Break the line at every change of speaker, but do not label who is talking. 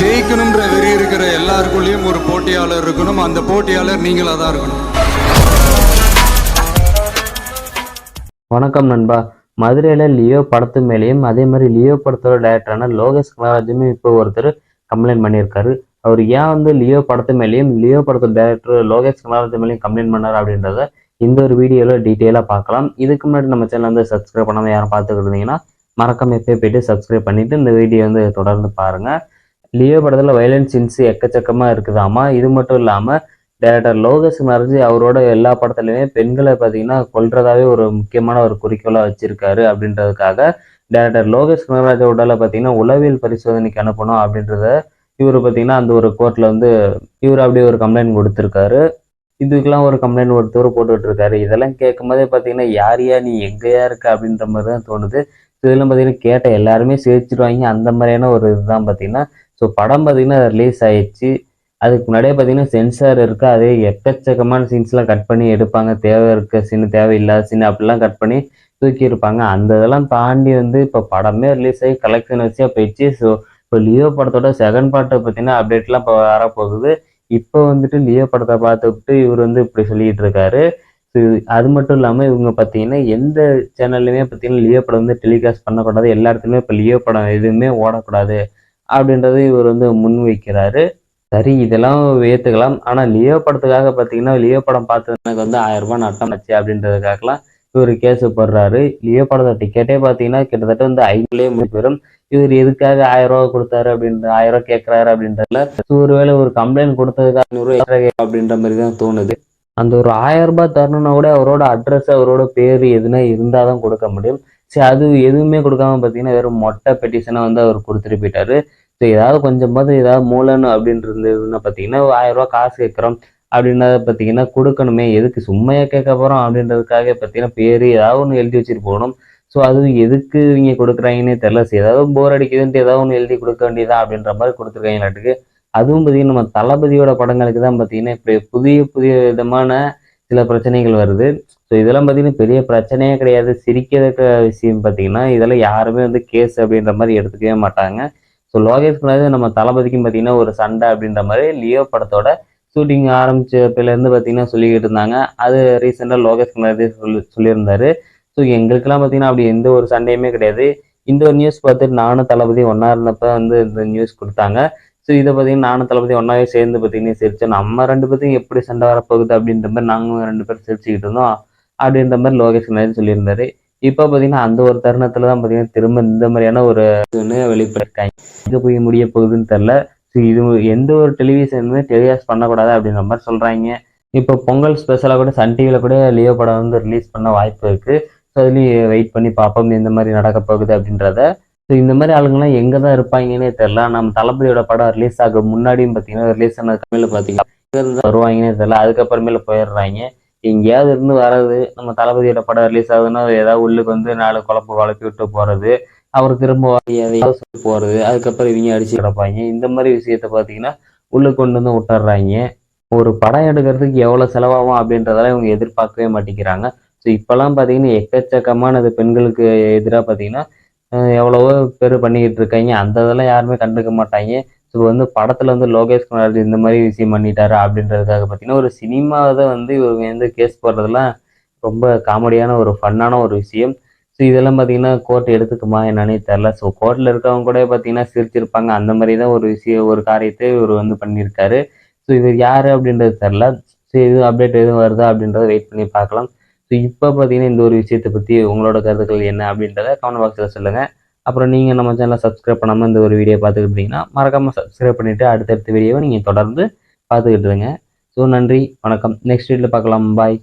ஜெயிக்கணுன்ற வெறி இருக்கிற எல்லாருக்குள்ளேயும் ஒரு போட்டியாளர் இருக்கணும். அந்த போட்டியாளர் நீங்களா தான் இருக்கணும்.
வணக்கம் நண்பா. மதுரையில் லியோ படத்து மேலேயும் அதே மாதிரி லியோ படத்தோட டைரக்டரான லோகேஷ் கனகராஜுமே இப்போ ஒருத்தர் கம்ப்ளைண்ட் பண்ணியிருக்காரு. அவர் ஏன் வந்து லியோ படத்து மேலேயும் லியோ படத்தோட டைரக்டர் லோகேஷ் கனகராஜ் மேலேயும் கம்ப்ளைண்ட் பண்ணார் அப்படின்றத இந்த ஒரு வீடியோவில் டீட்டெயிலாக பார்க்கலாம். இதுக்கு முன்னாடி நம்ம சேனல் வந்து சப்ஸ்கிரைப் பண்ணாமல் யாரும் பார்த்துக்கிட்டு இருந்தீங்கன்னா மறக்காம எப்போ போயிட்டு சப்ஸ்கிரைப் பண்ணிட்டு இந்த வீடியோ வந்து தொடர்ந்து பாருங்கள் லியோ படத்தில் வயலன்ஸ் சீன்ஸ் எக்கச்சக்கமாக இருக்குதாமா இது மட்டும் இல்லாமல் டேரக்டர் லோகேஷ் கனகராஜ் அவரோட எல்லா படத்துலையுமே பெண்களை பார்த்தீங்கன்னா கொல்றதாவே ஒரு முக்கியமான ஒரு குறிக்கோளாக வச்சிருக்காரு அப்படின்றதுக்காக டேரக்டர் லோகேஷ் கனகராஜ் உடலை பார்த்தீங்கன்னா உளவியல் பரிசோதனைக்கு அனுப்பணும் அப்படின்றத இவர் பார்த்தீங்கன்னா அந்த ஒரு கோர்ட்டில் வந்து இவர் அப்படியே ஒரு கம்ப்ளைண்ட் கொடுத்துருக்காரு. இதுக்கெல்லாம் ஒரு கம்ப்ளைண்ட் ஒருத்தர் போட்டுக்கிட்டு இருக்காரு இதெல்லாம் கேட்கும் போதே பார்த்தீங்கன்னா யாரையா நீ? எங்கேயா இருக்க? அப்படின்ற மாதிரி தான் தோணுது. இதெல்லாம் பார்த்தீங்கன்னா கேட்ட எல்லாருமே சிரிச்சிருவாங்க. அந்த மாதிரியான ஒரு இதுதான் பார்த்தீங்கன்னா ஸோ படம் பார்த்தீங்கன்னா ரிலீஸ் ஆயிடுச்சு. அதுக்கு முன்னாடியே பார்த்தீங்கன்னா சென்சார் இருக்கு. அதே எக்கச்சக்கமான சீன்ஸ்லாம் கட் பண்ணி எடுப்பாங்க. தேவை இருக்க சீன் தேவையில்லாத சீன் அப்படிலாம் கட் பண்ணி தூக்கி இருப்பாங்க. அந்த இதெல்லாம் தாண்டி வந்து இப்போ படமே ரிலீஸ் ஆகி கலெக்ஷன் வச்சியாக போயிடுச்சு. ஸோ இப்போ லியோ படத்தோட செகண்ட் பார்ட்டை பார்த்தீங்கன்னா அப்டேட்லாம் இப்போ வரப்போகுது இப்போ வந்துட்டு லியோ படத்தை பார்த்துக்கிட்டு இவர் வந்து இப்படி சொல்லிட்டு இருக்காரு. ஸோ அது மட்டும் இல்லாமல் இவங்க பார்த்தீங்கன்னா எந்த சேனல்லையுமே பார்த்தீங்கன்னா லியோ படம் வந்து டெலிகாஸ்ட் பண்ணக்கூடாது. எல்லா இடத்துலையுமே இப்போ லியோ படம் எதுவுமே ஓடக்கூடாது. அப்படின்றத இவர் வந்து முன் வைக்கிறாரு சரி இதெல்லாம் ஏற்றுக்கலாம் ஆனால் லியோ படத்துக்காக பார்த்தீங்கன்னா லியோ படம் பார்த்து எனக்கு வந்து ஆயிரம் ரூபாய் நட்டம் ஆச்சு அப்படின்றதுக்காகலாம் இவர் கேஸ் போடுறாரு. லியோ படத்தை டிக்கெட்டே பார்த்தீங்கன்னா கிட்டத்தட்ட வந்து ஐநூறுலேயே முடிவு பெறும் இவர் எதுக்காக ஆயிரம் ரூபா கொடுத்தாரு அப்படின்ற ஆயிரம் ரூபா கேட்குறாரு அப்படின்றதுல ஒருவேளை ஒரு கம்ப்ளைண்ட் கொடுத்ததுக்காக ஐநூறு எக்ஸ்ட்ரா அப்படின்ற மாதிரி தான் தோணுது. அந்த ஒரு ஆயிரம் ரூபாய் தரணும்னா கூட அவரோட அட்ரஸ் அவரோட பேர் எதுனா இருந்தால் தான் கொடுக்க முடியும். சரி அது எதுவுமே கொடுக்காம பார்த்தீங்கன்னா வெறும் மொட்டை பெட்டிஷனை வந்து அவர் கொடுத்துட்டு போயிட்டாரு. ஸோ ஏதாவது கொஞ்சமாவது ஏதாவது மூலன்னு அப்படின்ட்டு இருந்ததுன்னா பார்த்தீங்கன்னா ஒரு ஆயிரம் ரூபாய் காசு கேட்குறோம். அப்படின்றத பார்த்தீங்கன்னா கொடுக்கணுமே. எதுக்கு சும்மையாக கேட்க போகிறோம் அப்படின்றதுக்காக பார்த்தீங்கன்னா பேர் ஏதாவது ஒன்று எழுதி வச்சுட்டு போகணும். ஸோ அது எதுக்கு இவங்க கொடுக்குறாங்கன்னே தெரில சரி ஏதாவது போர் அடிக்குதுன்ட்டு ஏதாவது ஒன்று எழுதி கொடுக்க வேண்டியதா அப்படின்ற மாதிரி கொடுத்துருக்காங்களாட்டுக்கு அதுவும் பார்த்தீங்கன்னா நம்ம தளபதியோட படங்களுக்கு தான் பார்த்தீங்கன்னா இப்போ புதிய புதிய விதமான சில பிரச்சனைகள் வருது. ஸோ இதெல்லாம் பார்த்தீங்கன்னா பெரிய பிரச்சனையே கிடையாது. சிரிக்கிறதுக்கு விஷயம் பார்த்தீங்கன்னா இதெல்லாம் யாருமே வந்து கேஸ் அப்படின்ற மாதிரி எடுத்துக்கவே மாட்டாங்க. ஸோ லோகேஷ் கனகராஜ் நம்ம தளபதிக்கும் பார்த்தீங்கன்னா ஒரு சண்டை அப்படின்ற மாதிரி லியோ படத்தோட ஷூட்டிங் ஆரம்பிச்சப்பிலேருந்து பார்த்தீங்கன்னா சொல்லிக்கிட்டு இருந்தாங்க. அது ரீசெண்டாக லோகேஷ் கனகராஜ் சொல்லி சொல்லியிருந்தாரு. ஸோ எங்களுக்கெல்லாம் பார்த்தீங்கன்னா அப்படி எந்த ஒரு சண்டையுமே கிடையாது. இந்த ஒரு நியூஸ் பார்த்துட்டு நானும் தளபதி ஒன்றா இருந்தப்ப வந்து இந்த நியூஸ் கொடுத்தாங்க. ஸோ இதை பார்த்தீங்கன்னா நானும் தளபதி ஒன்றாவே சேர்ந்து பார்த்தீங்கன்னா சிரிச்சோம். நம்ம ரெண்டு பேர்த்தையும் எப்படி சண்டை வரப்போகுது அப்படின்ற மாதிரி நாங்களும் ரெண்டு பேரும் சிரிச்சுக்கிட்டு இருந்தோம். அப்படின்ற மாதிரி லோகேஷ் கனகராஜ் சொல்லியிருந்தாரு. இப்போ பார்த்தீங்கன்னா அந்த ஒரு தருணத்தில் தான் பார்த்தீங்கன்னா திரும்ப இந்த மாதிரியான ஒரு இதுன்னு வெளிப்படுத்தாங்க எங்கே போய் முடிய போகுதுன்னு தெரில ஸோ இது எந்த ஒரு டெலிவிஷனுமே டெலிகாஸ்ட் பண்ணக்கூடாது அப்படின்ற மாதிரி சொல்கிறாங்க இப்போ பொங்கல் ஸ்பெஷலாக கூட சன் டிவியில் கூட லியோ படம் வந்து ரிலீஸ் பண்ண வாய்ப்பு இருக்குது ஸோ அதுலேயும் வெயிட் பண்ணி பார்ப்போம். இந்த மாதிரி நடக்க போகுது அப்படின்றத. ஸோ இந்த மாதிரி ஆளுங்கெல்லாம் எங்கே தான் இருப்பாங்கன்னே தெரில நம்ம தளபதியோட படம் ரிலீஸ் ஆக முன்னாடியும் பார்த்தீங்கன்னா ரிலீஸ் ஆன மேலே பார்த்தீங்கன்னா வருவாங்கன்னே தெரில அதுக்கப்புறமேல போயிடுறாங்க. எங்கேயாவது இருந்து வர்றது நம்ம தளபதியோட படம் ரிலீஸ் ஆகுதுன்னா ஏதாவது உள்ளுக்கு வந்து நாலு குழப்ப குழப்பி விட்டு போகிறது அவர் திரும்ப சொல்லி போகிறது அதுக்கப்புறம் இவங்க அடிச்சு கிடப்பாங்க. இந்த மாதிரி விஷயத்த பார்த்தீங்கன்னா உள்ளுக்கு கொண்டு வந்து விட்டுறாங்க. ஒரு படம் எடுக்கிறதுக்கு எவ்வளோ செலவாகும் அப்படின்றதெல்லாம் இவங்க எதிர்பார்க்கவே மாட்டேங்கிறாங்க. ஸோ இப்போல்லாம் பார்த்தீங்கன்னா எக்கச்சக்கமானது பெண்களுக்கு எதிராக பார்த்தீங்கன்னா எவ்வளவோ பேர் பண்ணிக்கிட்டு இருக்காங்க. அந்த இதெல்லாம் யாருமே கண்டுக்க மாட்டாங்க. ஸோ வந்து படத்தில் வந்து லோகேஷ் குமார் இந்த மாதிரி விஷயம் பண்ணிட்டாரு அப்படின்றதுக்காக பார்த்தீங்கன்னா ஒரு சினிமாவை வந்து இவங்க வந்து கேஸ் போடுறதெல்லாம் ரொம்ப காமெடியான ஒரு ஃபன்னான ஒரு விஷயம். ஸோ இதெல்லாம் பார்த்தீங்கன்னா கோர்ட் எடுத்துக்குமா என்னன்னே தெரில ஸோ கோர்ட்டில் இருக்கவங்க கூட பார்த்தீங்கன்னா சிரிச்சிருப்பாங்க. அந்த மாதிரி தான் ஒரு விஷயம் ஒரு காரியத்தை இவர் வந்து பண்ணியிருக்காரு. ஸோ இவர் யார் அப்படின்றது தெரில ஸோ எதுவும் அப்டேட் எதுவும் வருதா அப்படின்றத வெயிட் பண்ணி பார்க்கலாம். ஸோ இப்போ பார்த்தீங்கன்னா இந்த ஒரு விஷயத்தை பற்றி உங்களோட கருத்துக்கள் என்ன அப்படின்றத கமெண்ட் பாக்ஸில் சொல்லுங்கள் அப்புறம் நீங்கள் நம்ம சேனலை சப்ஸ்கிரைப் பண்ணாமல் இந்த ஒரு வீடியோ பார்த்துக்கிட்டு இருந்தீங்கன்னா மறக்காமல் சப்ஸ்கிரைப் பண்ணிவிட்டு அடுத்தடுத்த வீடியோவை நீங்கள் தொடர்ந்து பார்த்துக்கிட்டு இருங்க. ஸோ நன்றி வணக்கம். நெக்ஸ்ட் வீட்டில் பார்க்கலாம். பாய்